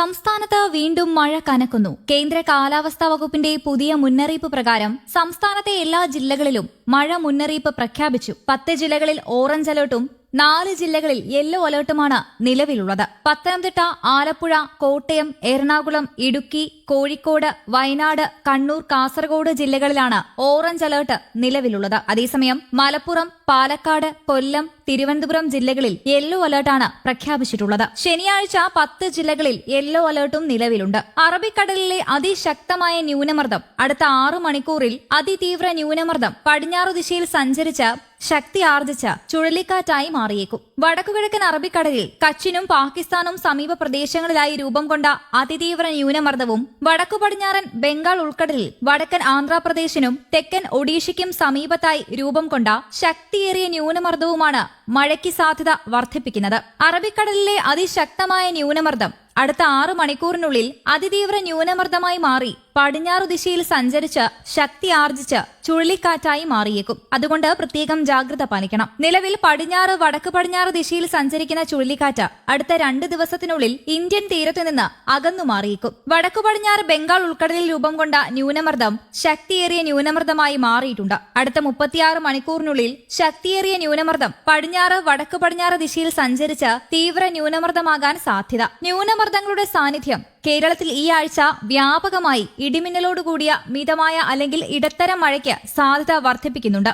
സംസ്ഥാനത്ത് വീണ്ടും മഴ കനക്കുന്നു. കേന്ദ്ര കാലാവസ്ഥാ വകുപ്പിന്റെ പുതിയ മുന്നറിയിപ്പ് പ്രകാരം സംസ്ഥാനത്തെ എല്ലാ ജില്ലകളിലും മഴ മുന്നറിയിപ്പ് പ്രഖ്യാപിച്ചു. പത്ത് ജില്ലകളിൽ ഓറഞ്ച് അലർട്ടും നാല് ജില്ലകളിൽ യെല്ലോ അലർട്ടുമാണ് നിലവിലുള്ളത്. പത്തനംതിട്ട ആലപ്പുഴ കോട്ടയം എറണാകുളം ഇടുക്കി കോഴിക്കോട് വയനാട് കണ്ണൂർ കാസർഗോഡ് ജില്ലകളിലാണ് ഓറഞ്ച് അലർട്ട് നിലവിലുള്ളത്. അതേസമയം മലപ്പുറം പാലക്കാട് കൊല്ലം തിരുവനന്തപുരം ജില്ലകളിൽ യെല്ലോ അലർട്ടാണ് പ്രഖ്യാപിച്ചിട്ടുള്ളത്. ശനിയാഴ്ച പത്ത് ജില്ലകളിൽ യെല്ലോ അലർട്ടും നിലവിലുണ്ട്. അറബിക്കടലിലെ അതിശക്തമായ ന്യൂനമർദ്ദം അടുത്ത ആറു മണിക്കൂറിൽ അതിതീവ്ര ന്യൂനമർദ്ദം പടിഞ്ഞാറു ദിശയിൽ സഞ്ചരിച്ച് ശക്തി ആർജിച്ച ചുഴലിക്കാറ്റായി മാറിയേക്കും. വടക്കുകിഴക്കൻ അറബിക്കടലിൽ കച്ചിനും പാകിസ്ഥാനും സമീപ പ്രദേശങ്ങളിലായി രൂപം കൊണ്ട അതിതീവ്ര ന്യൂനമർദ്ദവും വടക്കു പടിഞ്ഞാറൻ ബംഗാൾ ഉൾക്കടലിൽ വടക്കൻ ആന്ധ്രാപ്രദേശിനും തെക്കൻ ഒഡീഷയ്ക്കും സമീപത്തായി രൂപം കൊണ്ട ശക്തിയേറിയ ന്യൂനമർദ്ദവുമാണ് മഴയ്ക്ക് സാധ്യത വർദ്ധിപ്പിക്കുന്നത്. അറബിക്കടലിലെ അതിശക്തമായ ന്യൂനമർദ്ദം അടുത്ത ആറ് മണിക്കൂറിനുള്ളിൽ അതിതീവ്ര ന്യൂനമർദ്ദമായി മാറി പടിഞ്ഞാറു ദിശയിൽ സഞ്ചരിച്ച് ശക്തി ആർജിച്ച് ചുഴലിക്കാറ്റായി മാറിയേക്കും. അതുകൊണ്ട് പ്രത്യേകം ജാഗ്രത പാലിക്കണം. നിലവിൽ പടിഞ്ഞാറ് വടക്ക് പടിഞ്ഞാറ് ദിശയിൽ സഞ്ചരിക്കുന്ന ചുഴലിക്കാറ്റ് അടുത്ത രണ്ട് ദിവസത്തിനുള്ളിൽ ഇന്ത്യൻ തീരത്തു നിന്ന് അകന്നു മാറിയേക്കും. വടക്കു പടിഞ്ഞാറ് ബംഗാൾ ഉൾക്കടലിൽ രൂപം കൊണ്ട ന്യൂനമർദ്ദം ശക്തിയേറിയ ന്യൂനമർദ്ദമായി മാറിയിട്ടുണ്ട്. അടുത്ത മുപ്പത്തിയാറ് മണിക്കൂറിനുള്ളിൽ ശക്തിയേറിയ ന്യൂനമർദ്ദം പടിഞ്ഞാറ് വടക്ക് പടിഞ്ഞാറ് ദിശയിൽ സഞ്ചരിച്ച് തീവ്ര ന്യൂനമർദ്ദമാകാൻ സാധ്യത. ന്യൂനമർദ്ദങ്ങളുടെ സാന്നിധ്യം കേരളത്തിൽ ഈ ആഴ്ച വ്യാപകമായി ഇടിമിന്നലോടുകൂടിയ മിതമായ അല്ലെങ്കിൽ ഇടത്തരം മഴയ്ക്ക് സാധ്യത വർദ്ധിപ്പിക്കുന്നുണ്ട്.